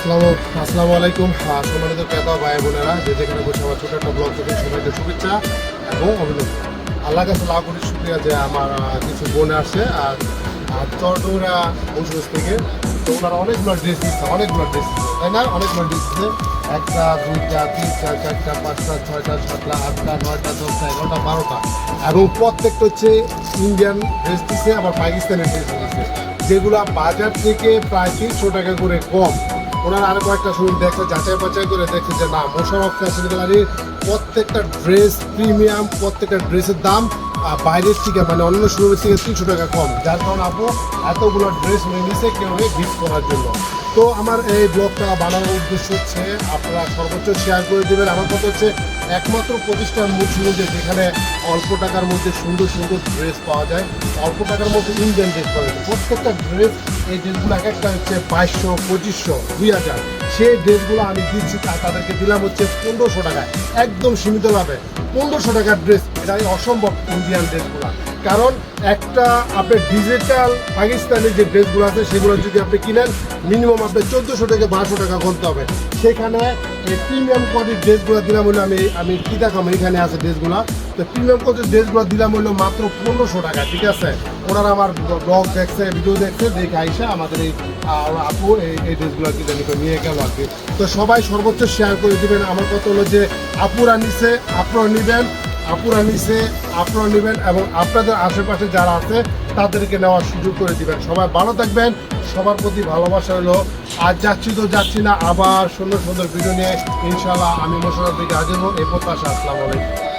আসসালামু আসসালামু আলাইকুম। সম্মানিত ক্রেতা ভাই বোনেরা, যে যেখানে বসে আমার ছোট একটা ব্লগ থেকে সবাইকে শুভেচ্ছা এবং অভিনন্দন। আল্লাহ কাছে লাভ করি শুক্রিয়া যে আমার কিছু বোন আসছে। আর চরডোরা বসুস থেকে তো ওনারা অনেকগুলো ড্রেস দিচ্ছে, অনেকগুলো ড্রেস তাই না? অনেকগুলো ড্রেস দিচ্ছে। একটা, দুইটা, তিনটা, চারটা, পাঁচটা, ছয়টা, সাতটা, আটটা, নয়টা, দশটা, এগারোটা, বারোটা। এবং প্রত্যেকটা হচ্ছে ইন্ডিয়ান ড্রেস দিচ্ছে, আবার পাকিস্তানি ড্রেস দিচ্ছে। যেগুলো বাজার থেকে প্রায় তিনশো টাকা করে কম। ওনারা আরও কয়েকটা শুনুন দেখছে যাচাই বাছাই করে দেখছে যে না, মোশারফ ফ্যাশন গ্যালারির প্রত্যেকটা ড্রেস প্রিমিয়াম প্রত্যেকটা ড্রেসের দাম বাইরের থেকে মানে অন্য শোরুমের থেকে তিনশো টাকা কম। যার কারণে আপু, এতগুলো ড্রেস নিয়ে নিছে কেউ গিফট করার জন্য। তো আমার এই ব্লগটা বানানোর উদ্দেশ্য হচ্ছে, আপনারা সর্বোচ্চ শেয়ার করে দেবেন। আমার কথা হচ্ছে, একমাত্র প্রতিষ্ঠান যে যেখানে অল্প টাকার মধ্যে সুন্দর সুন্দর ড্রেস পাওয়া যায়, অল্প টাকার মধ্যে ইন্ডিয়ান ড্রেস পাওয়া যায়। প্রত্যেকটা ড্রেস এই ড্রেসগুলো এক একটা হচ্ছে বাইশশো, পঁচিশশো, দুই হাজার। সেই ড্রেসগুলো আমি দিচ্ছি তাদেরকে দিলাম হচ্ছে পনেরোশো টাকায়, একদম সীমিত লাভে পনেরোশো টাকার ড্রেস এটা অসম্ভব ইন্ডিয়ান ড্রেসগুলো কারণ একটা আপনি ডিজিটাল পাকিস্তানের যে ড্রেসগুলো আছে, সেগুলো যদি আপনি কিনেন মিনিমাম আপনার চোদ্দোশো থেকে বারোশো টাকা করতে হবে। সেখানে প্রিমিয়াম কোয়ালিটির ড্রেসগুলো দিলাম বলে আমি আমি কী দেখাম এখানে আছে ড্রেসগুলো তো প্রিমিয়াম ড্রেসগুলো দিলাম হলো মাত্র পনেরোশো টাকা, ঠিক আছে? ওনারা আমার ব্লগ দেখছে ভিডিও দেখছে, দেখে আইসা আমাদের এই আপু এই ড্রেসগুলো নিয়ে- গেল আর কি। তো সবাই সর্বোচ্চ শেয়ার করে দিবেন। আমার কথা হলো যে আপুরা নিছে, আপনারা নিবেন, আপুরা আপনারা নেবেন এবং আপনাদের আশেপাশে যারা আছে, তাদেরকে নেওয়ার সুযোগ করে দিবেন। সবাই ভালো থাকবেন, সবার প্রতি ভালোবাসা হলো আজ যাচ্ছি তো যাচ্ছি না, আবার সুন্দর সুন্দর ভিডিও নিয়ে ইনশাল্লাহ আমি দিকে হাজির হব। এই প্রত্যাশা, আসসালামু